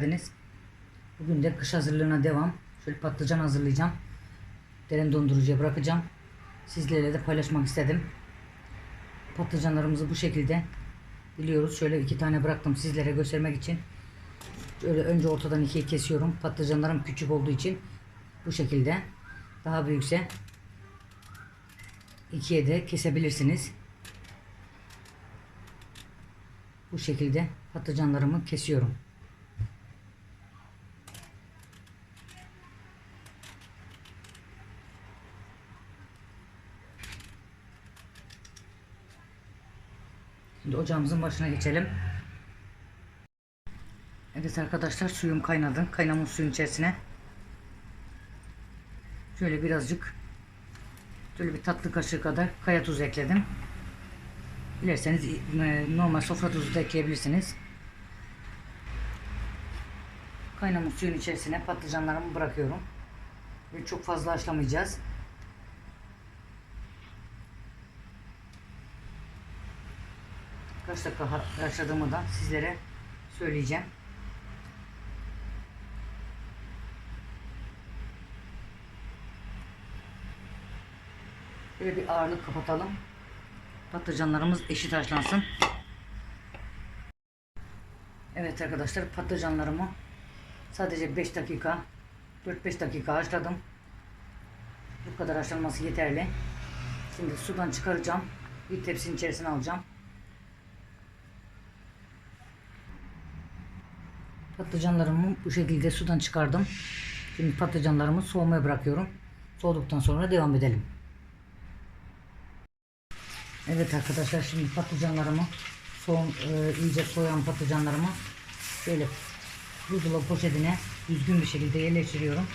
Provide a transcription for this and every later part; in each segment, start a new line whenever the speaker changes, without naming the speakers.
geldiniz. Bugün de kış hazırlığına devam. Şöyle patlıcan hazırlayacağım. Derin dondurucuya bırakacağım. Sizlerle de paylaşmak istedim. Patlıcanlarımızı bu şekilde biliyoruz. Şöyle iki tane bıraktım sizlere göstermek için. Şöyle önce ortadan ikiye kesiyorum. Patlıcanlarım küçük olduğu için bu şekilde. Daha büyükse ikiye de kesebilirsiniz. Bu şekilde patlıcanlarımı kesiyorum. Şimdi ocağımızın başına geçelim. Evet arkadaşlar suyum kaynadı. Kaynamış suyun içerisine şöyle birazcık şöyle bir tatlı kaşığı kadar kaya tuzu ekledim. Dilerseniz e, normal sofra tuzu da ekleyebilirsiniz. Kaynamış suyun içerisine patlıcanlarımı bırakıyorum. Ve çok fazla haşlamayacağız. Kaç dakika ha- haşladığımı da sizlere söyleyeceğim. Böyle bir ağırlık kapatalım. Patlıcanlarımız eşit haşlansın. Evet arkadaşlar patlıcanlarımı sadece 5 dakika 4-5 dakika haşladım. Bu kadar haşlanması yeterli. Şimdi sudan çıkaracağım. Bir tepsinin içerisine alacağım. Patlıcanlarımı bu şekilde sudan çıkardım. Şimdi patlıcanlarımı soğumaya bırakıyorum. Soğuduktan sonra devam edelim. Evet arkadaşlar şimdi patlıcanlarımı soğum, e, iyice soğuyan patlıcanlarımı şöyle buzdolabı poşetine düzgün bir şekilde yerleştiriyorum.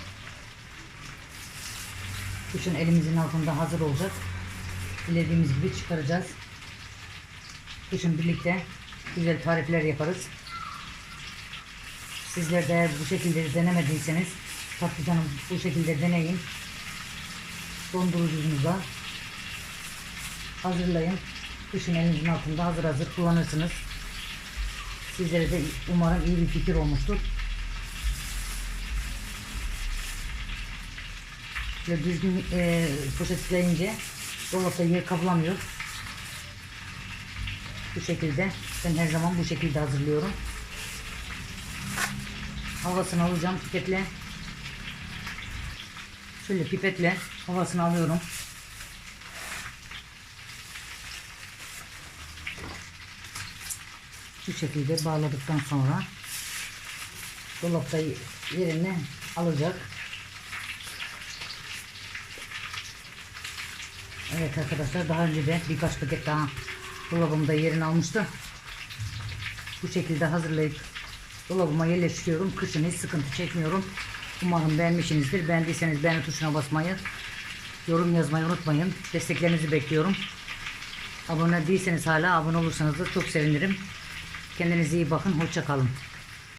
Kışın elimizin altında hazır olacak. Dilediğimiz gibi çıkaracağız. Kışın birlikte güzel tarifler yaparız. Sizler de bu şekilde denemediyseniz patlıcanı bu şekilde deneyin. Dondurucunuza hazırlayın. Kışın elinizin altında hazır hazır kullanırsınız. Sizlere de umarım iyi bir fikir olmuştur. Ve düzgün e, poşetleyince dolapta yer kaplamıyor. Bu şekilde. Ben her zaman bu şekilde hazırlıyorum. Havasını alacağım pipetle. Şöyle pipetle havasını alıyorum. Bu şekilde bağladıktan sonra dolapta yerini alacak. Evet arkadaşlar daha önce de birkaç paket daha dolabımda yerini almıştı. Bu şekilde hazırlayıp dolabıma yerleştiriyorum. Kışın hiç sıkıntı çekmiyorum. Umarım beğenmişsinizdir. Beğendiyseniz beğeni tuşuna basmayı, yorum yazmayı unutmayın. Desteklerinizi bekliyorum. Abone değilseniz hala abone olursanız da çok sevinirim. Kendinize iyi bakın. Hoşça kalın.